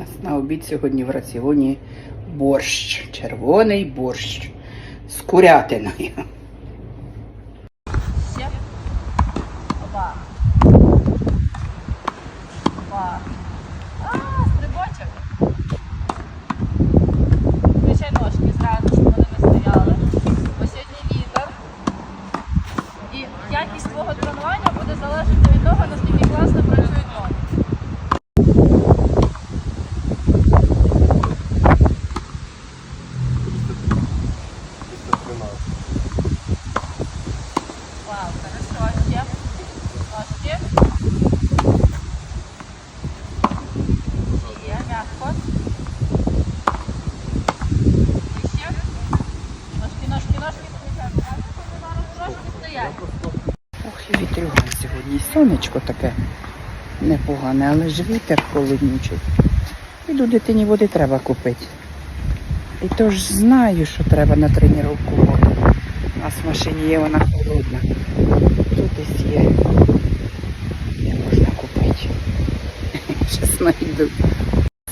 нас на обід сьогодні в раціоні борщ, червоний борщ з курятиною. Опа. Опа. А, стрибочок. Включай ножки зразу, щоб вони не стояли. Бо сьогодні вітер. І якість твого тренування буде залежати від того, наскільки класно працюють ноги. Вау, хорошо. Ще. Ножки. Є, м'яко. І ще. Ножки, ножки, ножки. Зараз трошки стоять. Ох, і вітрюган сьогодні. Сонечко таке непогане, але ж вітер холоднючий. Іду дитині води треба купити. І то ж знаю, що треба на тренування воду. У нас в машині є вона холодна. Тут десь є. Де можна купити. Ще знайду.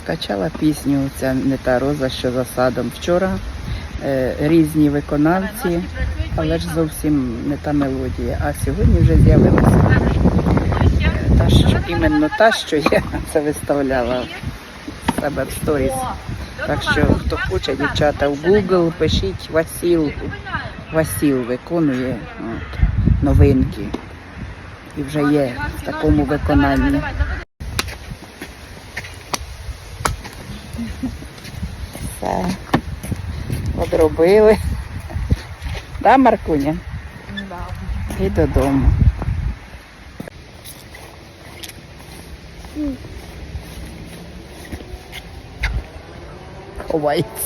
Скачала пісню, ця не та роза, що за садом. Вчора е, різні виконавці. Але ж зовсім не та мелодія. А сьогодні вже з'явилася та, що іменно та, що я це виставляла в себе в сторіс. Так що хто хоче, дівчата, в Google пишіть Васіл. Васіл виконує от, новинки. І вже є в такому виконанні. Все. Одробили. Да, Маркуня? І додому. Ховається.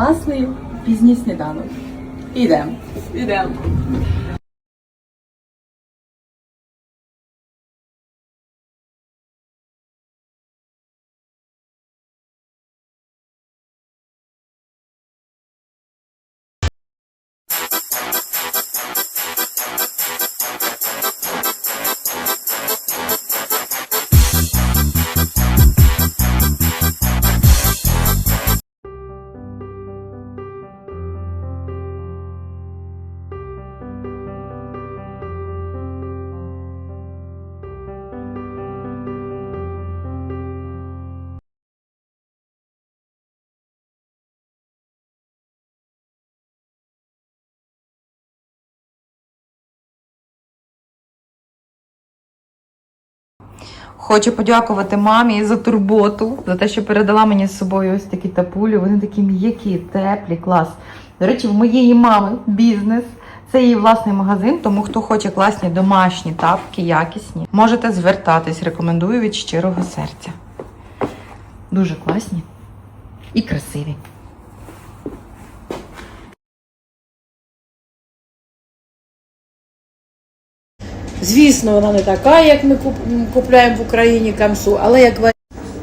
Класний пізній сніданок. Ідемо. Ідемо. Хочу подякувати мамі за турботу, за те, що передала мені з собою ось такі тапулі. Вони такі м'які, теплі, клас. До речі, в моєї мами бізнес. Це її власний магазин, тому хто хоче класні домашні тапки, якісні, можете звертатись. Рекомендую від щирого серця. Дуже класні і красиві. Звісно, вона не така, як ми куп- м, купляємо в Україні камсу, але як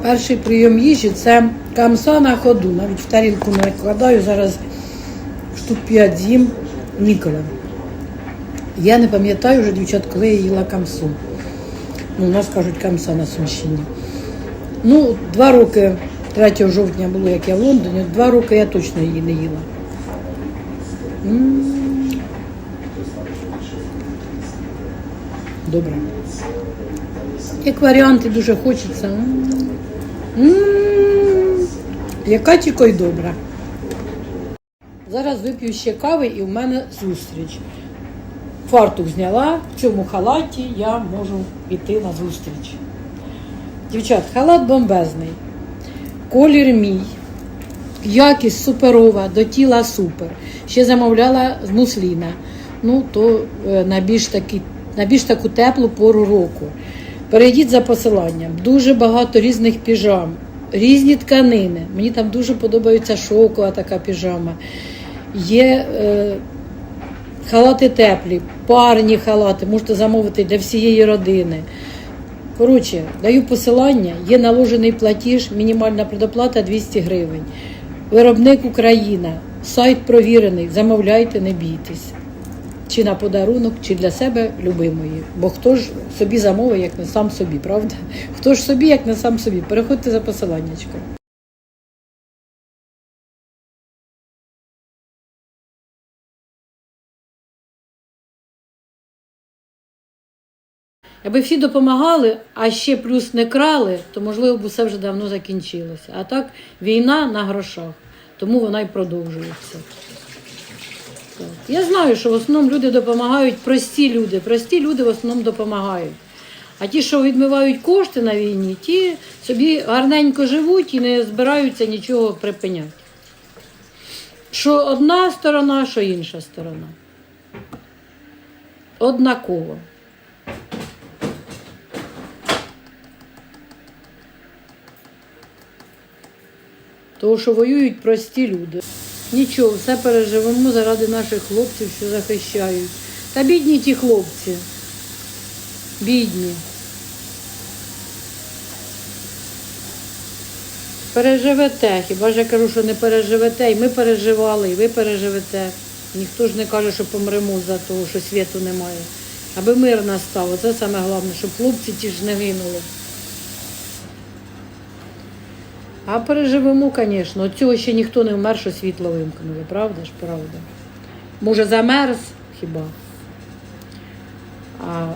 перший прийом їжі це камса на ходу. Навіть в тарілку не накладаю, зараз штук 5 з'їм ніколи. Я не пам'ятаю вже, дівчат, коли я їла камсу. Ну, у нас кажуть камса на Сумщині. Ну, два роки, 3 жовтня було, як я в Лондоні, два роки я точно її не їла. Добре. Як варіанти дуже хочеться. Яка тільки й добра. Зараз вип'ю ще кави і в мене зустріч. Фартук зняла, в цьому халаті я можу піти на зустріч. Дівчат, халат бомбезний. Колір мій. Якість суперова, до тіла супер. Ще замовляла з мусліна. Ну, то е, на більш, такі, на більш таку теплу пору року. Перейдіть за посиланням. Дуже багато різних піжам, різні тканини. Мені там дуже подобається шовкова така піжама. Є е, халати теплі, парні халати, можете замовити для всієї родини. Коротше, даю посилання, є наложений платіж, мінімальна предоплата 200 гривень. Виробник Україна, сайт провірений, замовляйте, не бійтесь. Чи на подарунок, чи для себе любимої. Бо хто ж собі замовить, як не сам собі, правда? Хто ж собі, як не сам собі. Переходьте за посиланнячком. Якби всі допомагали, а ще плюс не крали, то можливо б усе вже давно закінчилося. А так війна на грошах, тому вона й продовжується. Я знаю, що в основному люди допомагають, прості люди. Прості люди в основному допомагають. А ті, що відмивають кошти на війні, ті собі гарненько живуть і не збираються нічого припиняти. Що одна сторона, що інша сторона. Однаково. Тому що воюють прості люди. Нічого, все переживемо заради наших хлопців, що захищають. Та бідні ті хлопці. Бідні. Переживете. Хіба ж я кажу, що не переживете, і ми переживали, і ви переживете. Ніхто ж не каже, що помремо за того, що світу немає. Аби мир настав, це саме головне, щоб хлопці ті ж не гинули. А переживемо, звісно. От цього ще ніхто не вмер, що світло вимкнули, правда ж, правда? Може, замерз хіба? А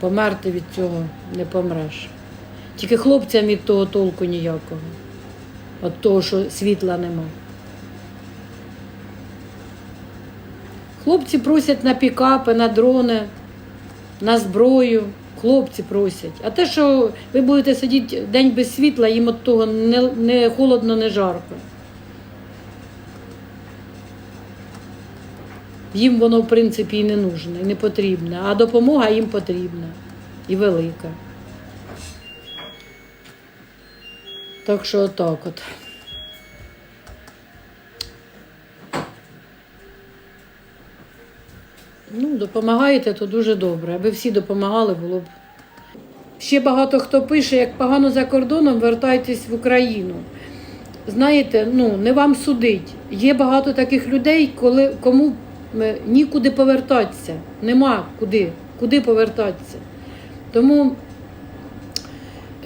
померти від цього не помреш. Тільки хлопцям від того толку ніякого. От того, що світла нема. Хлопці просять на пікапи, на дрони, на зброю. Хлопці просять. А те, що ви будете сидіти день без світла, їм від того не, не холодно, не жарко. Їм воно, в принципі, і не нужне, і не потрібне, а допомога їм потрібна і велика. Так що отак от. Ну, допомагаєте, то дуже добре. Аби всі допомагали, було б. Ще багато хто пише, як погано за кордоном, вертайтесь в Україну. Знаєте, ну не вам судить. Є багато таких людей, коли кому е, нікуди повертатися. Нема куди, куди повертатися. Тому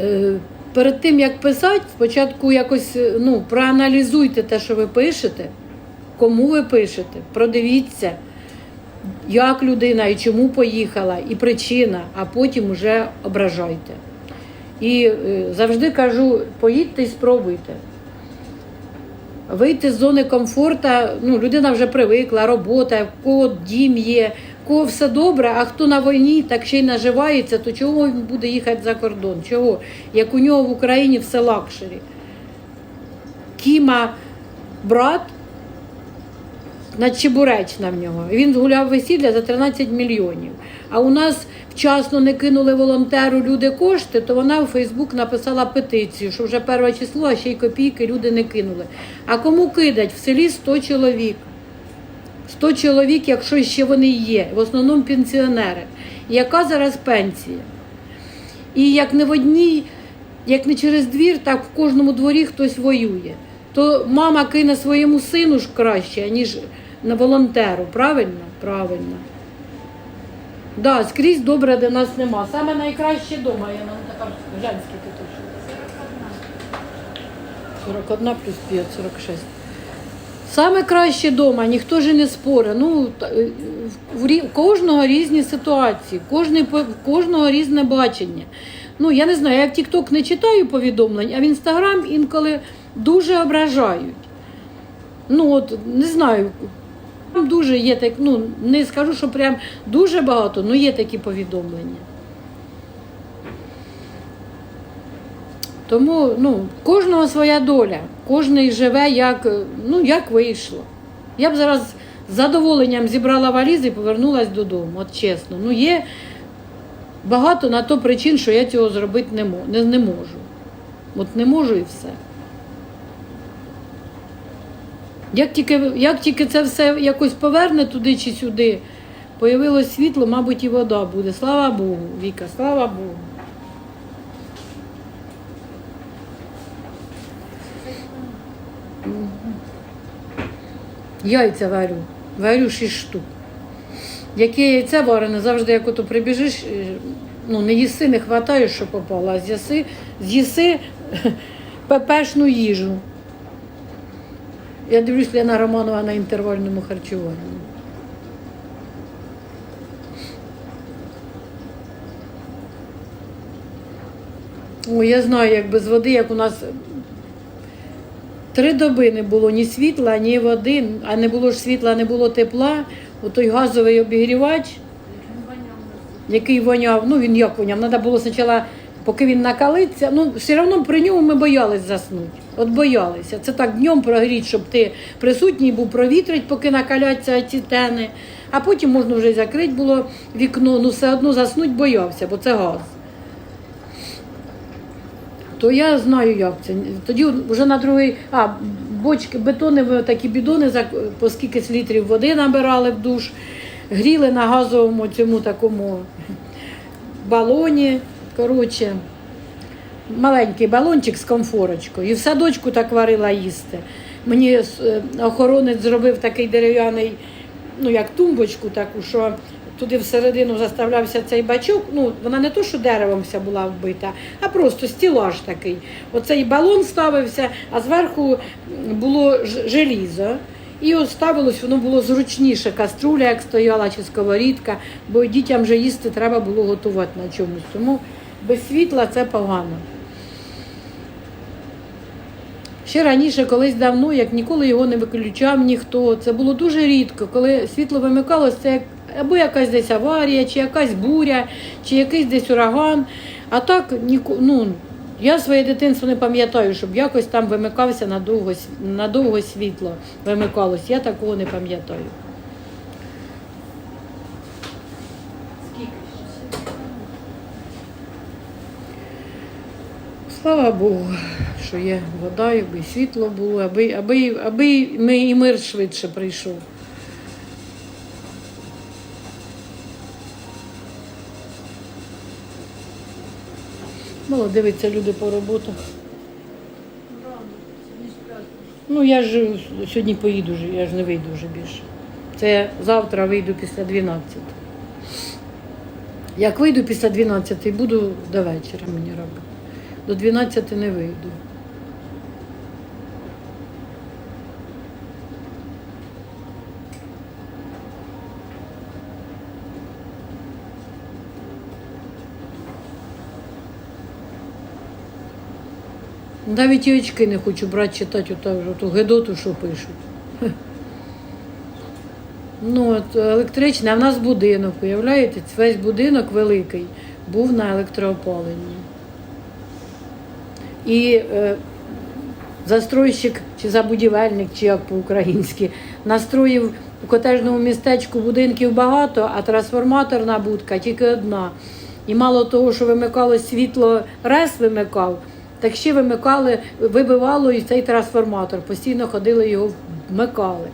е, перед тим як писати, спочатку якось е, ну, проаналізуйте те, що ви пишете, кому ви пишете, продивіться як людина і чому поїхала, і причина, а потім вже ображайте. І е, завжди кажу: поїдьте і спробуйте. Вийти з зони комфорту, ну, людина вже привикла, робота, в кого дім є, кого все добре, а хто на війні так ще й наживається, то чого він буде їхати за кордон? Чого? Як у нього в Україні все лакшері. Кіма брат Надчебуречна в нього. Він згуляв весілля за 13 мільйонів. А у нас вчасно не кинули волонтеру люди кошти, то вона у Фейсбук написала петицію, що вже перше число, а ще й копійки люди не кинули. А кому кидать? В селі 100 чоловік. 100 чоловік, якщо ще вони є, в основному пенсіонери. Яка зараз пенсія? І як не в одній, як не через двір, так в кожному дворі хтось воює. То мама кине своєму сину ж краще, ніж на волонтеру. Правильно? Правильно. Да, скрізь добре, де нас нема. Саме найкраще вдома. Я нам тепер глянь, скільки 41 плюс 5, 46. Саме краще вдома, ніхто ж не спорить. Ну, е, в кожного різні ситуації, кожний, кожного різне бачення. Ну, я не знаю, я в TikTok не читаю повідомлень, а в Інстаграм інколи дуже ображають. Ну, от, не знаю, дуже є так, ну, не скажу, що прям дуже багато, але є такі повідомлення. Тому ну, кожного своя доля, кожен живе як, ну, як вийшло. Я б зараз з задоволенням зібрала валізи і повернулася додому, от чесно. Ну, є багато на то причин, що я цього зробити не можу. От не можу і все. Як тільки, як тільки це все якось поверне туди чи сюди, появилось світло, мабуть, і вода буде. Слава Богу, Віка, слава Богу. Яйця варю. Варю 6 штук. Яке яйце варене, завжди як ото прибіжиш, е, ну не їси, не хватаєш, що попало, а з'їси, з'їси пепешну їжу. Я дивлюсь Лена Романова на інтервальному харчуванні. О, я знаю, як без води, як у нас три доби не було ні світла, ні води, а не було ж світла, не було тепла. Отой газовий обігрівач, який воняв, ну він як воняв, треба було спочатку, поки він накалиться, ну все одно при ньому ми боялись заснути. От боялися. Це так днем прогріть, щоб ти присутній був, провітрить, поки накаляться ці тени. А потім можна вже закрити було вікно, ну все одно заснуть боявся, бо це газ. То я знаю, як це. Тоді вже на другий, а бочки, бетони, такі бідони, по скільки літрів води набирали в душ, гріли на газовому цьому такому балоні. Коротше, маленький балончик з комфорочкою. І в садочку так варила їсти. Мені е, охоронець зробив такий дерев'яний, ну як тумбочку таку, що туди всередину заставлявся цей бачок. Ну, вона не то, що деревом вся була вбита, а просто стілаж такий. Оцей балон ставився, а зверху було желізо. І от ставилось, воно було зручніше, каструля, як стояла, чи сковорідка, бо дітям вже їсти треба було готувати на чомусь. Тому без світла це погано. Ще раніше, колись давно, як ніколи його не виключав ніхто. Це було дуже рідко, коли світло вимикалося, це як або якась десь аварія, чи якась буря, чи якийсь десь ураган. А так ну, я своє дитинство не пам'ятаю, щоб якось там вимикався надовго, надовго світло вимикалось. Я такого не пам'ятаю. Слава Богу, що є вода, аби світло було, аби, аби, аби ми і мир швидше прийшов. Мало дивиться люди по роботах. Ну, я ж сьогодні поїду, я ж не вийду вже більше. Це завтра вийду після 12. Як вийду після 12, буду до вечора мені робити. До 12 не вийду. Навіть і очки не хочу брати читати оту, оту гедоту, що пишуть. Ну, от електричне, а в нас будинок, уявляєте, весь будинок великий був на електроопаленні. І е, застройщик чи забудівельник, чи як по-українськи, настроїв у котежному містечку будинків багато, а трансформаторна будка тільки одна. І мало того, що вимикало світло, рес вимикав, так ще вимикали, вибивало і цей трансформатор. Постійно ходили його, вмикали.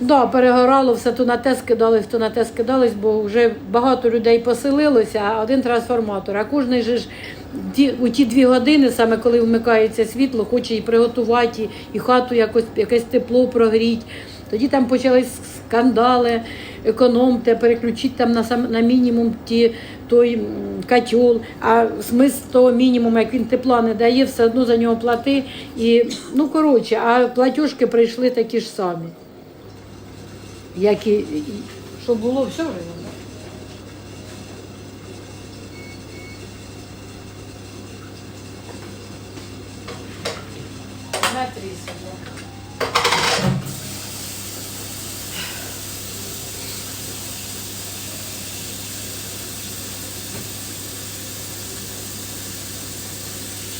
Да, перегорало, все то на те скидались, то на те скидались, бо вже багато людей поселилося, а один трансформатор. А кожен же ж ті, у ті дві години, саме коли вмикається світло, хоче і приготувати, і, хату якось якесь тепло прогріти. Тоді там почались скандали, економте, переключіть там на сам на мінімум ті той котел, а смисл того мінімуму, як він тепла не дає, все одно за нього плати. І, ну коротше, а платіжки прийшли такі ж самі. Як і, що було, все вже. да? На три.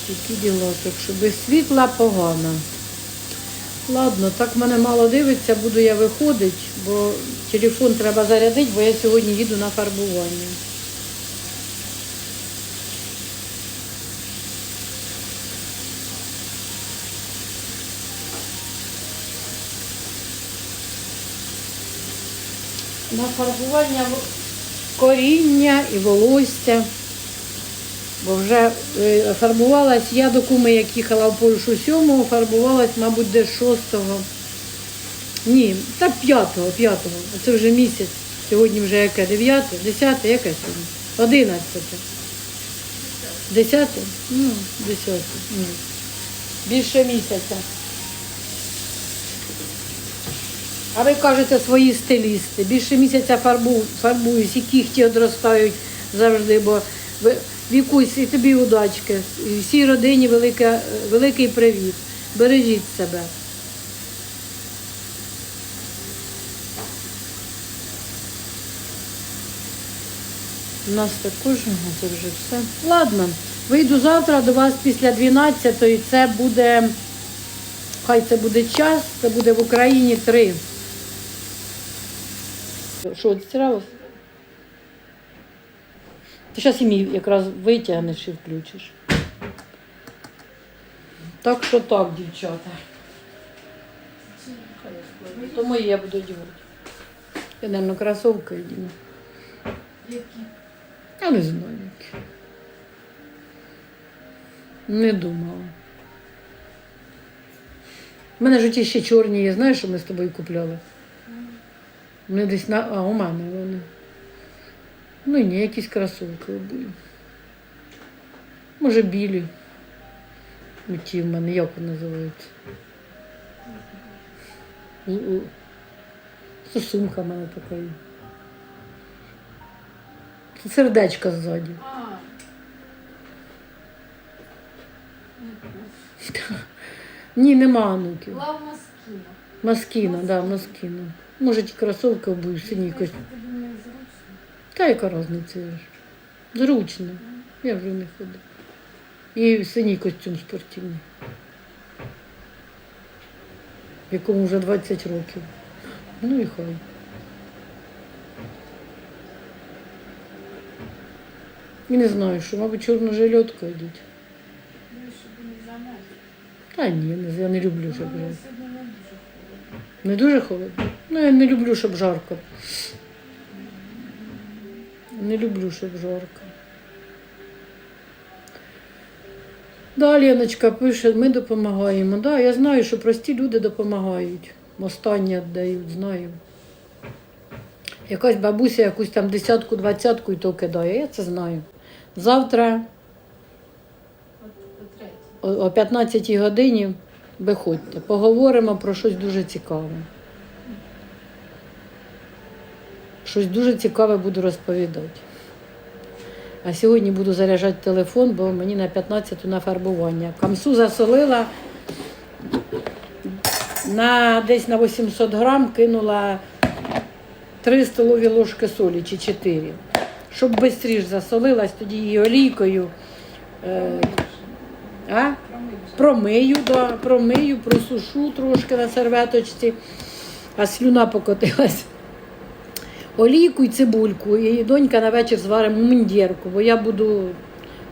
Такі діла, так що без світла погано. Ладно, так мене мало дивиться, буду я виходити, бо телефон треба зарядити, бо я сьогодні їду на фарбування. На фарбування коріння і волосся. Бо вже е, фарбувалась я до куми, як їхала в Польщу 7-го, фарбувалась, мабуть, десь 6-го. Ні, та 5-го, 5-го. Це вже місяць. Сьогодні вже яке? 9, 10, яке сьогодні? 11. 10? Ну, 10. Ні. Більше місяця. А ви кажете свої стилісти. Більше місяця фарбу, фарбуюсь, і кіхті одростають завжди, бо ви- вікусь і тобі удачки. І всій родині велика, великий привіт. Бережіть себе. У нас також це вже все. Ладно, вийду завтра до вас після 12-ї. Це буде, хай це буде час, це буде в Україні 3. Що, стиралось? Ти зараз і мій якраз витягнеш і включиш. Так що так, дівчата. То мої я буду одягати. Я, мабуть, кросовки одягну. Я не знаю які. Не думала. У мене ж ті ще чорні є, знаєш, що ми з тобою купляли? Вони десь на. А, у мене. Ну ні, якісь кросовки обую. Може білі. Ті в мене, як вони називаються? У- у- Це сумка в мене така. є. Це сердечко ззаді. Ні, нема онуків. Лав Маскіна. Маскіна, да, маскіна. Може, ті кросовки обую, сині якось. Та яка різниця? Зручно. Я вже не ходив. І синій костюм спортивний. Якому вже 20 років. Ну і хай. І не знаю, що, мабуть, чорна жильотка йдуть. Ну. Та ні, я не люблю, щоб Ну, жарко. Не дуже холодно? Ну, я не люблю, щоб жарко. Не люблю, щоб жарко. Да, пише, ми допомагаємо. Да, я знаю, що прості люди допомагають. Останнє віддають, знаю. Якась бабуся якусь там десятку, двадцятку і то кидає, я це знаю. Завтра о 15 годині виходьте, поговоримо про щось дуже цікаве. Щось дуже цікаве буду розповідати. А сьогодні буду заряджати телефон, бо мені на 15 на фарбування. Камсу засолила на десь на 800 грам кинула 3 столові ложки солі чи 4. Щоб швидше засолилась, тоді її олійкою. Е, а? Промию, да, промию, просушу трошки на серветочці, а слюна покотилась. Олійку і цибульку. І донька на вечір зваримо мундірку, бо я буду,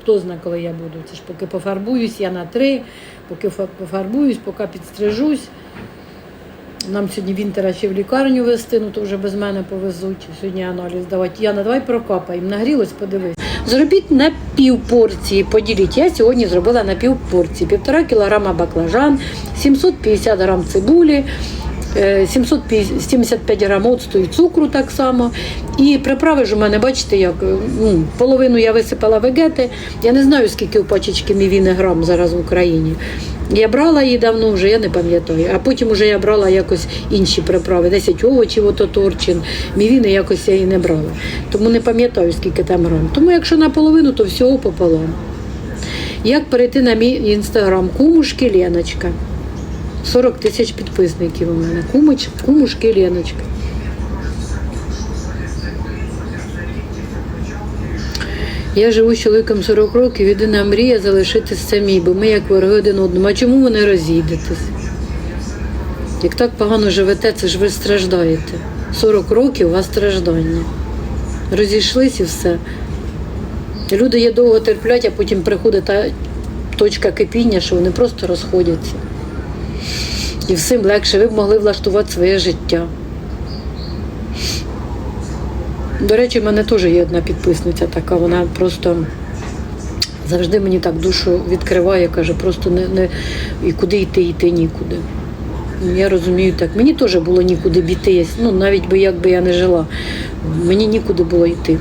хто знає, коли я буду. Це ж поки пофарбуюсь, я на три, поки фа- пофарбуюсь, поки підстрижусь. Нам сьогодні Вінтера ще в лікарню вести, ну то вже без мене повезуть. Сьогодні аналіз давати. Яна, давай прокапаємо. Нагрілось, подивись. Зробіть на пів порції, поділіть. Я сьогодні зробила на пів порції. Півтора кілограма баклажан, 750 грам цибулі, 775 грам оцту і цукру так само. І приправи ж у мене, бачите, як е, ну, половину я висипала вегети. Я не знаю, скільки у пачечки мівіни грам зараз в Україні. Я брала її давно вже, я не пам'ятаю. А потім вже я брала якось інші приправи, 10 овочів, ото торчин, мівіни якось я її не брала. Тому не пам'ятаю, скільки там грам. Тому якщо наполовину, то всього пополам. Як перейти на мій інстаграм? Кумушки Леночка. 40 тисяч підписників у мене. Кумич, кумушки Леночка. Я живу з чоловіком 40 років, єдина мрія залишитись самій, бо ми як вороги один одному. А чому ви не розійдетесь? Як так погано живете, це ж ви страждаєте. 40 років у вас страждання. Розійшлись і все. Люди є довго терплять, а потім приходить та точка кипіння, що вони просто розходяться. І всім легше, ви б могли влаштувати своє життя. До речі, в мене теж є одна підписниця така, вона просто завжди мені так душу відкриває, каже, просто не, не і куди йти, йти нікуди. Я розумію так. Мені теж було нікуди б. Ну, навіть би як я не жила, мені нікуди було йти.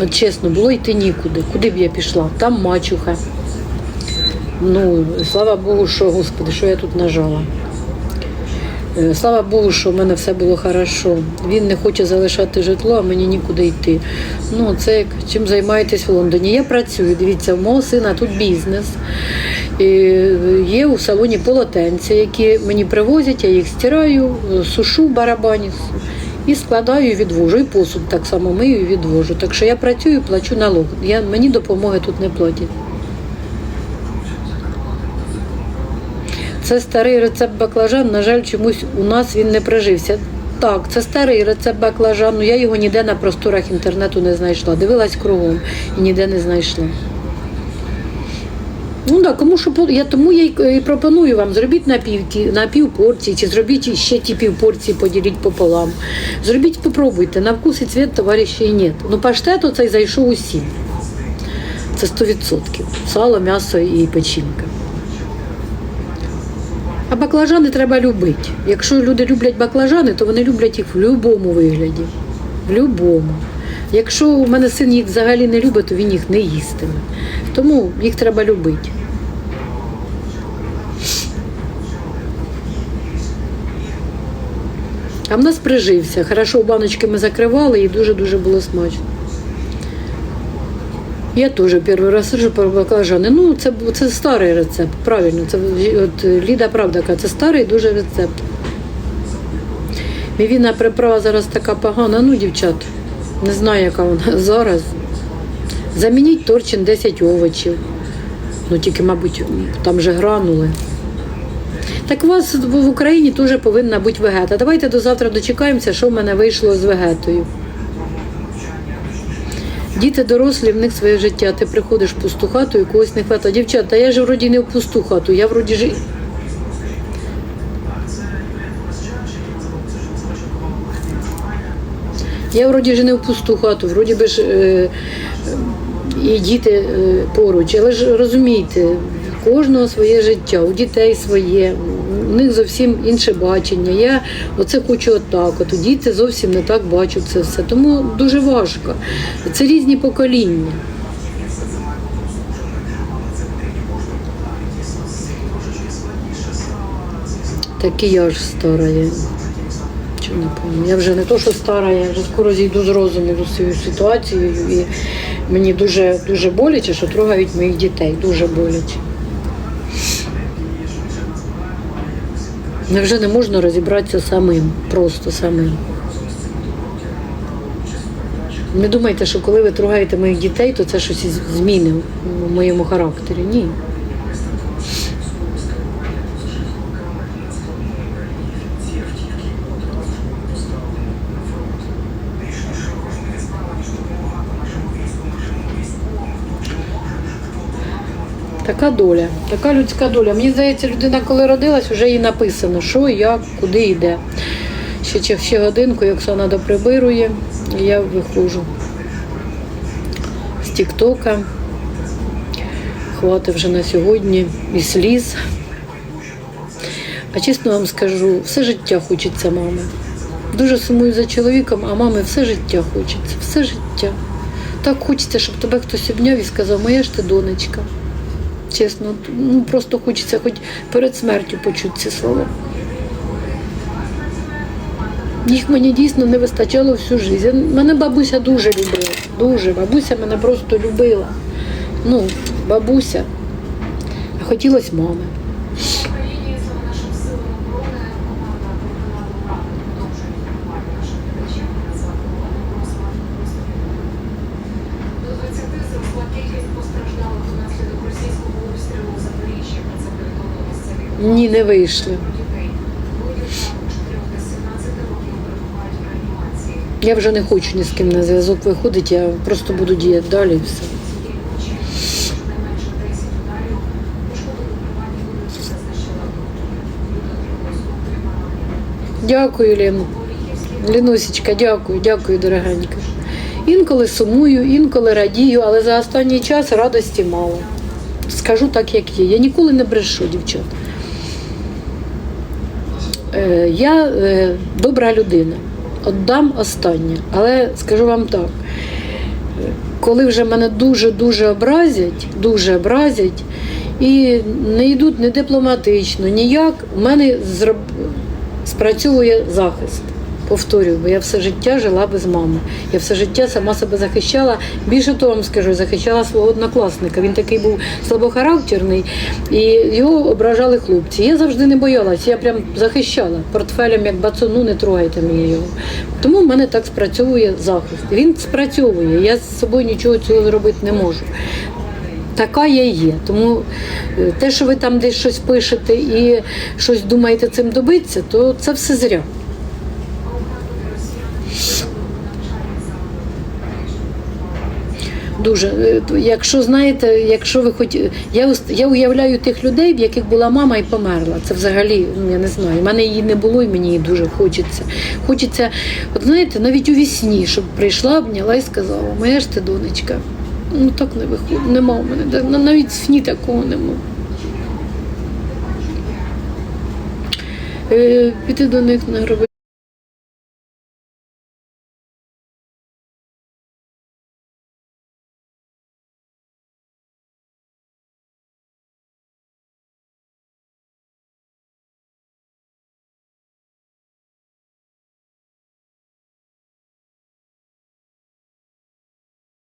От чесно, було йти нікуди. Куди б я пішла? Там мачуха. Ну, слава Богу, що, Господи, що я тут нажала. Е, Слава Богу, що в мене все було хорошо. Він не хоче залишати житло, а мені нікуди йти. Ну, це як чим займаєтесь в Лондоні. Я працюю, дивіться, в мого сина тут бізнес. І є у салоні полотенця, які мені привозять, я їх стираю, сушу барабані і складаю і відвожу. І посуд так само мию і відвожу. Так що я працюю, плачу налог. Я, мені допомоги тут не платять. Це старий рецепт баклажан. На жаль, чомусь у нас він не прижився. Так, це старий рецепт баклажану. Я його ніде на просторах інтернету не знайшла. Дивилась кругом і ніде не знайшла. Ну так, кому що я тому я й і пропоную вам зробіть на пів, на пів порції, чи зробіть ще ті пів порції, поділіть пополам. Зробіть, попробуйте. На вкус і цвіт товариші нет. Ну паштет оцей зайшов усім. Це 100%. Сало, м'ясо і печінка. А баклажани треба любити. Якщо люди люблять баклажани, то вони люблять їх в будь-якому вигляді. В будь-якому. Якщо у мене син їх взагалі не любить, то він їх не їстиме. Тому їх треба любити. А в нас прижився. Хорошо, баночки ми закривали і дуже-дуже було смачно. Я теж перший раз рижу про баклажани. Ну, це, це старий рецепт, правильно. Це от Ліда правда каже, це старий дуже рецепт. Мівіна приправа зараз така погана, ну, дівчат, не знаю, яка вона зараз. Замініть торчин 10 овочів. Ну, тільки, мабуть, там же гранули. Так у вас в Україні теж повинна бути вегета. Давайте до завтра дочекаємося, що в мене вийшло з вегетою. Діти дорослі, в них своє життя. Ти приходиш в пусту хату і когось не хватає. Дівчата, я ж вроді не в пусту хату, я вроді ж. Я вроді ж не в пусту хату, вроді би ж е, і діти е, поруч. Але ж розумієте, кожного своє життя, у дітей своє, у них зовсім інше бачення. Я оце хочу отак, от діти зовсім не так бачать це все. Тому дуже важко. Це різні покоління. Так і я ж стара. Я... Чого не пам'ятаю? Я вже не то, що стара, я вже скоро зійду з розуму з цією ситуацією. І мені дуже, дуже боляче, що трогають моїх дітей. Дуже боляче. Невже не можна розібратися самим, просто самим. Не думайте, що коли ви трогаєте моїх дітей, то це щось зміни в моєму характері. Ні. Така доля, така людська доля. Мені здається, людина, коли родилась, вже їй написано, що, як, куди йде. Ще, ще, годинку, як Оксана доприбирує, і я виходжу з Тіктока. Хватить вже на сьогодні і сліз. А чесно вам скажу, все життя хочеться мами. Дуже сумую за чоловіком, а мами все життя хочеться, все життя. Так хочеться, щоб тебе хтось обняв і сказав, моя ж ти донечка. Чесно, ну просто хочеться хоч перед смертю почути ці слова. Їх мені дійсно не вистачало всю життя. Мене бабуся дуже любила. Дуже. Бабуся мене просто любила. Ну, бабуся. А хотілося мами. До 20 зросла кількість постраждалих внаслідок російського обстрілу у Запоріжжі. Про це повідомили місцеві Ні, не вийшли. дітей. Двоє також трьох та 17 років перебувають в реанімації. Я вже не хочу ні з ким на зв'язок виходити, я просто буду діяти далі і все. Цієї ночі щонайменше 10 ударів пошкодили приватні будинки та знищили автомобілі. Люди отримали скупи поранення. Дякую, Лен. Лінусічка, дякую, дякую, дорогенька. Інколи сумую, інколи радію, але за останній час радості мало. Скажу так, як є. Я ніколи не брешу, дівчат. Е, я е, добра людина. Отдам останнє. Але скажу вам так. Коли вже мене дуже-дуже образять, дуже образять, і не йдуть не дипломатично, ніяк, в мене спрацьовує захист. Повторюю, бо я все життя жила без мами. Я все життя сама себе захищала. Більше того вам скажу, захищала свого однокласника. Він такий був слабохарактерний, і його ображали хлопці. Я завжди не боялась, я прям захищала портфелем, як бацану, не трогайте мені його. Тому в мене так спрацьовує захист. Він спрацьовує. Я з собою нічого цього зробити не можу. Така я є. Тому е, те, що ви там десь щось пишете і щось думаєте цим добитися, то це все зря. Дуже. Е, Якщо знаєте, якщо ви хоч я я уявляю тих людей, в яких була мама і померла. Це взагалі, ну я не знаю. У мене її не було, і мені її дуже хочеться. Хочеться, от знаєте, навіть у вісні, щоб прийшла, обняла і сказала, моя ж ти донечка. Ну так не виходить. Нема у мене. Навіть в сні такого нема. Е, піти до них на гроби.